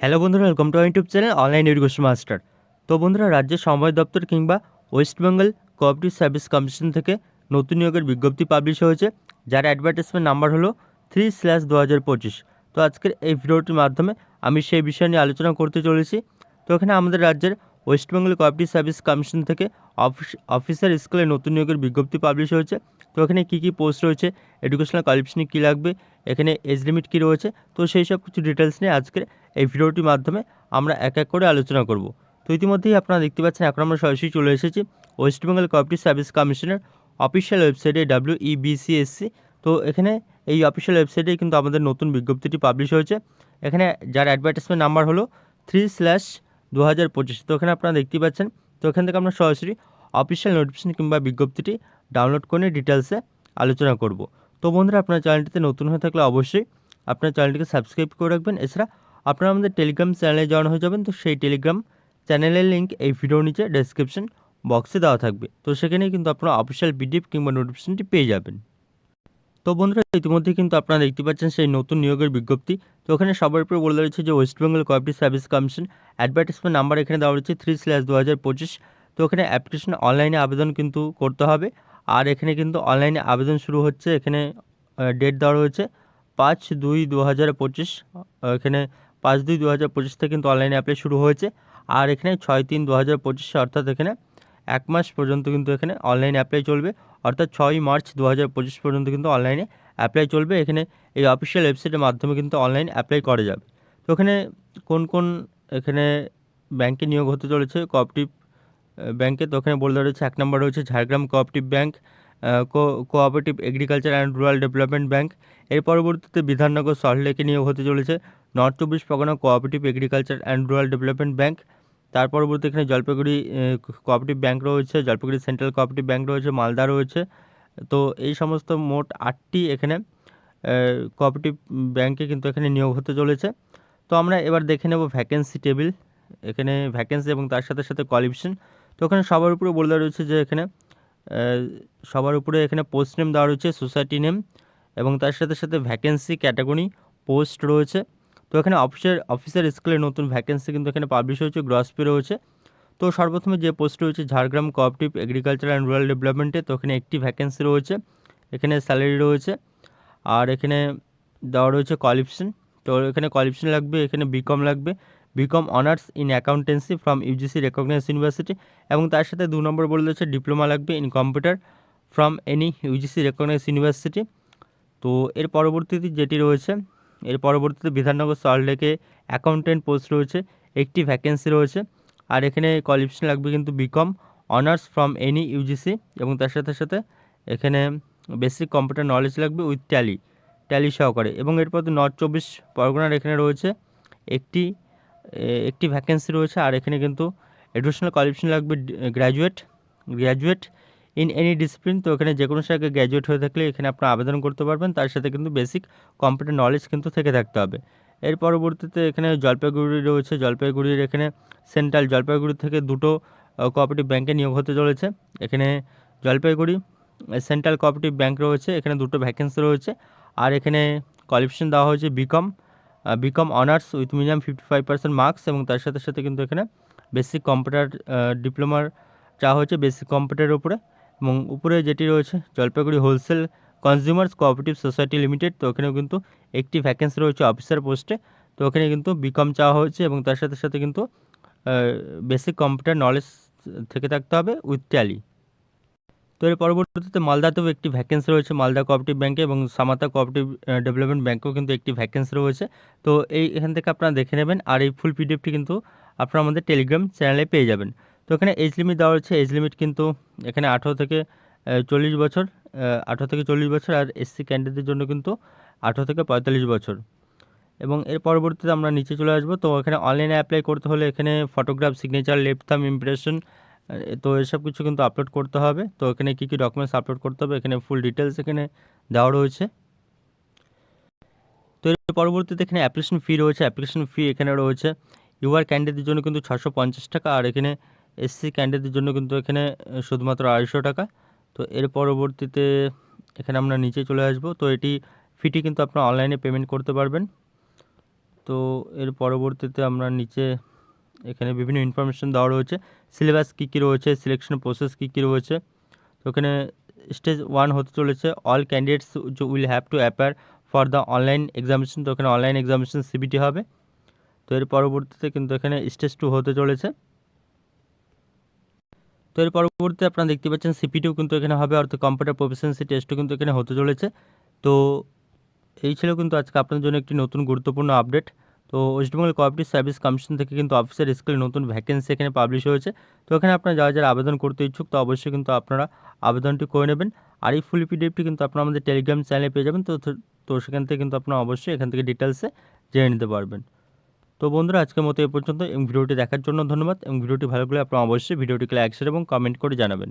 Hello বন্ধুরা welcome to YouTube channel online education master তো বন্ধুরা রাজ্যের সমবায় দপ্তর কিংবা West Bengal cooperative service commission থেকে নতুন নিয়োগের বিজ্ঞপ্তি পাবলিশ হয়েছে, যার অ্যাডভার্টাইজমেন্ট নাম্বার হলো থ্রি স্ল্যাশ দু হাজার পঁচিশ তো আজকের এই ভিডিওটির মাধ্যমে আমি সেই বিষয় নিয়ে আলোচনা করতে চলেছি। তো এখানে আমাদের রাজ্যের West Bengal cooperative service commission থেকে অফিস অফিসার স্কুলে নতুন নিয়োগের বিজ্ঞপ্তি পাবলিশ হয়েছে। তো এখানে কী কী পোস্ট রয়েছে এডুকেশনাল কোয়ালিফিকেশনে কী লাগবে, এখানে এজ লিমিট কী রয়েছে, তো সেই সব কিছু ডিটেলস নিয়ে আজকের এই ভিডিওটির মাধ্যমে আমরা এক এক করে আলোচনা করব। তো ইতিমধ্যেই আপনারা দেখতে পাচ্ছেন, এখন আমরা সরাসরি চলে এসেছি ওয়েস্ট বেঙ্গল কোঅপারেটিভ সার্ভিস কমিশনের অফিসিয়াল ওয়েবসাইটে ডাব্লিউ ইবিসিএসসি তো এখানে এই অফিসিয়াল ওয়েবসাইটে কিন্তু আমাদের নতুন বিজ্ঞপ্তিটি পাবলিশ হয়েছে। এখানে যার অ্যাডভার্টাইজমেন্ট নাম্বার হলো থ্রি স্ল্যাশ দু হাজার পঁচিশ। তো এখানে আপনারা দেখতেই পাচ্ছেন, তো এখান থেকে আমরা সরাসরি অফিসিয়াল নোটিফিকেশন কিংবা বিজ্ঞপ্তিটি ডাউনলোড করে ডিটেলসে আলোচনা করব। তো বন্ধুরা, আপনার চ্যানেলটিতে নতুন হয়ে থাকলে অবশ্যই আপনার চ্যানেলটিকে সাবস্ক্রাইব করে রাখবেন। এছাড়া আপনারা আমাদের টেলিগ্রাম চ্যানেলে জয়েন হয়ে যাবেন, তো সেই টেলিগ্রাম চ্যানেলের লিঙ্ক এই ভিডিওর নিচে ডেসক্রিপশন বক্সে দেওয়া থাকবে। তো সেখানে কিন্তু আপনারা অফিসিয়াল পিডিএফ কিংবা নোটিফিকেশনটি পেয়ে যাবেন। তো বন্ধুরা, ইতিমধ্যে কিন্তু আপনারা দেখতে পাচ্ছেন সেই নতুন নিয়োগের বিজ্ঞপ্তি। তো ওখানে সবার উপরে বলে রয়েছে যে West Bengal cooperative service commission advertisement number এখানে দেওয়া রয়েছে থ্রি স্ল্যাশ দু হাজার পঁচিশ তো ওখানে অ্যাপ্লিকেশন অনলাইনে আবেদন কিন্তু করতে হবে। আর এখানে কিন্তু অনলাইনে আবেদন শুরু হচ্ছে, এখানে ডেট দেওয়া রয়েছে পাঁচ দুই দু হাজার পঁচিশ। এখানে পাঁচ দুই দু হাজার পঁচিশ থেকে কিন্তু অনলাইনে অ্যাপ্লাই শুরু হয়েছে। আর এখানে ছয় তিন দু হাজার পঁচিশে অর্থাৎ এখানে এক মাস পর্যন্ত কিন্তু এখানে অনলাইন অ্যাপ্লাই চলবে। অর্থাৎ ছয় মার্চ দু হাজার পঁচিশ পর্যন্ত কিন্তু অনলাইনে অ্যাপ্লাই চলবে। এখানে এই অফিসিয়াল ওয়েবসাইটের মাধ্যমে কিন্তু অনলাইন অ্যাপ্লাই করা যাবে। তো এখানে কোন কোন এখানে ব্যাংকে নিয়োগ হতে চলেছে? কোঅপারেটিভ ব্যাংকে তো ওখানে বলে দেওয়া রয়েছে এক নম্বর রয়েছে Jhargram cooperative bank cooperative agriculture and rural development bank এর পরবর্তীতে বিধাননগর সল্টলেকে নিয়োগ হতে চলেছে। নর্থ চব্বিশ Pargana cooperative agriculture and rural development bank তার পরবর্তী এখানে জলপাইগুড়ি কোঅপারেটিভ ব্যাংক রয়েছে, জলপাইগুড়ি সেন্ট্রাল কোঅপারেটিভ ব্যাংক রয়েছে, মালদা রয়েছে। তো এই সমস্ত মোট আটটি এখানে কোঅপারেটিভ ব্যাংকে কিন্তু এখানে নিয়োগ হতে চলেছে। তো আমরা এবার দেখে নেব ভ্যাকেন্সি টেবিল এখানে ভ্যাকেন্সি এবং তার সাথে সাথে কোয়ালিফিকেশন তো এখানে সবার উপরে বলে দেওয়া রয়েছে যে এখানে সবার উপরে এখানে পোস্ট নেম দেওয়া রয়েছে সোসাইটি নেম এবং তার সাথে সাথে ভ্যাকেন্সি ক্যাটাগরি পোস্ট রয়েছে। তো এখানে অফিসের অফিসার স্কুলের নতুন ভ্যাকেন্সি কিন্তু এখানে পাবলিশ হয়েছে গ্রস পে রয়েছে। তো সর্বপ্রথমে যে পোস্ট রয়েছে, Jhargram cooperative agriculture and rural ডেভেলপমেন্টে তো এখানে একটি ভ্যাকেন্সি রয়েছে। এখানে স্যালারি রয়েছে। আর এখানে দেওয়া রয়েছে কোয়ালিফিকেশন তো এখানে কোয়ালিফিকেশন লাগবে, এখানে বিকম লাগবে। BCom honours in accountancy from UGC recognise university এবং তার সাথে দু নম্বর বলে দিয়েছে ডিপ্লোমা লাগবে in computer from any UGC recognise university তো এর পরবর্তীতে যেটি রয়েছে এর পরবর্তীতে বিধাননগর সল্টলেকে অ্যাকাউন্টেন্ট পোস্ট রয়েছে, একটি ভ্যাকেন্সি রয়েছে, আর এখানে কোয়ালিফিকেশন লাগবে কিন্তু BCom honours from any UGC এবং তার সাথে সাথে এখানে বেসিক কম্পিউটার নলেজ লাগবে উইথ ট্যালি ট্যালি সহকারে এবং এরপর তো নর্থ চব্বিশ পরগনার এখানে রয়েছে, একটি একটি ভ্যাকেন্সি রয়েছে, আর এখানে কিন্তু এডুকেশনাল কোয়ালিফিকেশন লাগবে graduate graduate in any discipline তো এখানে যে কোনো জায়গায় গ্র্যাজুয়েট হয়ে থাকলে এখানে আপনারা আবেদন করতে পারবেন। তার সাথে কিন্তু বেসিক কম্পিউটার নলেজ কিন্তু থেকে থাকতে হবে। এর পরবর্তীতে এখানে জলপাইগুড়ি রয়েছে। জলপাইগুড়ির এখানে সেন্ট্রাল জলপাইগুড়ি থেকে দুটো কোঅপারেটিভ ব্যাংকে নিয়োগ হতে চলেছে। এখানে জলপাইগুড়ি সেন্ট্রাল কোঅপারেটিভ ব্যাংক রয়েছে। এখানে দুটো ভ্যাকেন্সি রয়েছে। আর এখানে কোয়ালিফিকেশন দেওয়া হয়েছে BCom BCom honours with minimum fifty five percent marks এবং তার সাথে সাথে কিন্তু এখানে বেসিক কম্পিউটার ডিপ্লোমার চাওয়া হয়েছে। বেসিক কম্পিউটারের উপরে। এবং উপরে যেটি রয়েছে, Jalpaiguri wholesale consumers cooperative society limited, তো ওখানেও কিন্তু একটি ভ্যাকেন্সি রয়েছে অফিসার পোস্টে তো ওখানে কিন্তু বিকম চাওয়া হয়েছে এবং তার সাথে সাথে কিন্তু বেসিক কম্পিউটার নলেজ থেকে থাকতে হবে উইথ ট্যালি তো এর পরবর্তীতে মালদাতেও একটি ভ্যাকেন্সি রয়েছে, মালদা কোঅপারেটিভ ব্যাঙ্কে এবং সামাতা কোঅপারেটিভ ডেভেলপমেন্ট ব্যাঙ্কেও কিন্তু একটি ভ্যাকেন্সি রয়েছে। তো এই এখান থেকে আপনারা দেখে নেবেন, আর এই ফুল পিডিএফটি কিন্তু আপনারা আমাদের টেলিগ্রাম চ্যানেলে পেয়ে যাবেন। তো এখানে এজ লিমিট দেওয়া হচ্ছে এজ লিমিট কিন্তু এখানে আঠেরো থেকে চল্লিশ বছর আঠেরো থেকে চল্লিশ বছর আর এসসি ক্যান্ডিডেটদের জন্য কিন্তু আঠেরো থেকে পঁয়তাল্লিশ বছর। এবং এর পরবর্তীতে আমরা নিচে চলে আসব। তো এখানে অনলাইনে অ্যাপ্লাই করতে হলে এখানে photograph signature left thumb impression তো এসব কিছু কিন্তু আপলোড করতে হবে। তো এখানে কী কী ডকুমেন্টস আপলোড করতে হবে? এখানে ফুল ডিটেলস এখানে দেওয়া রয়েছে। তো এর পরবর্তীতে এখানে অ্যাপ্লিকেশন ফি রয়েছে। অ্যাপ্লিকেশন ফি এখানে রয়েছে। ইউআর ক্যান্ডিডেটদের জন্য কিন্তু ছশো পঞ্চাশ টাকা। আর এখানে এসসি ক্যান্ডিডেটদের জন্য কিন্তু এখানে শুধুমাত্র আড়াইশো টাকা। তো এর পরবর্তীতে এখানে আমরা নিচে চলে আসব। তো এটি ফিটি কিন্তু আপনারা অনলাইনে পেমেন্ট করতে পারবেন। তো এর পরবর্তীতে আমরা নিচে এখানে বিভিন্ন ইনফরমেশন দেওয়া রয়েছে। সিলেবাস কী কী রয়েছে? সিলেকশন প্রসেস কী কী রয়েছে? তো এখানে স্টেজ ওয়ান হতে চলেছে। All candidates will have to appear for the online examination তো এখানে অনলাইন এক্সামিনেশন সিবিটি হবে। তো এর পরবর্তীতে কিন্তু এখানে স্টেজ টু হতে চলেছে। তো এর পরবর্তীতে আপনারা দেখতে পাচ্ছেন সিপিটিও কিন্তু এখানে হবে, অর্থাৎ কম্পিউটার প্রফিসিয়েন্সি টেস্টও কিন্তু এখানে হতে চলেছে। তো এই ছিল কিন্তু আজকে আপনার জন্য একটি নতুন গুরুত্বপূর্ণ আপডেট। তো ওয়েস্টবেঙ্গল কোঅপারেটিভ সার্ভিস কমিশন থেকে কিন্তু অফিসার স্কুলে নতুন ভ্যাকেন্সি এখানে পাবলিশ হয়েছে। তো এখানে আপনারা যারা যারা আবেদন করতে ইচ্ছুক, তো অবশ্যই কিন্তু আপনারা আবেদনটি করে নেবেন। আর এই ফুল পিডিএফটি কিন্তু আপনারা আমাদের টেলিগ্রাম চ্যানেলে পেয়ে যাবেন। তো তো সেখান থেকে কিন্তু আপনারা অবশ্যই এখান থেকে ডিটেলসে জেনে নিতে পারবেন। তো বন্ধুরা, আজকের মতো এ পর্যন্ত। এবং ভিডিওটি দেখার জন্য ধন্যবাদ। এবং ভিডিওটি ভালো লাগলে আপনারা অবশ্যই ভিডিওটিকে লাইক, শেয়ার এবং কমেন্ট করে জানাবেন।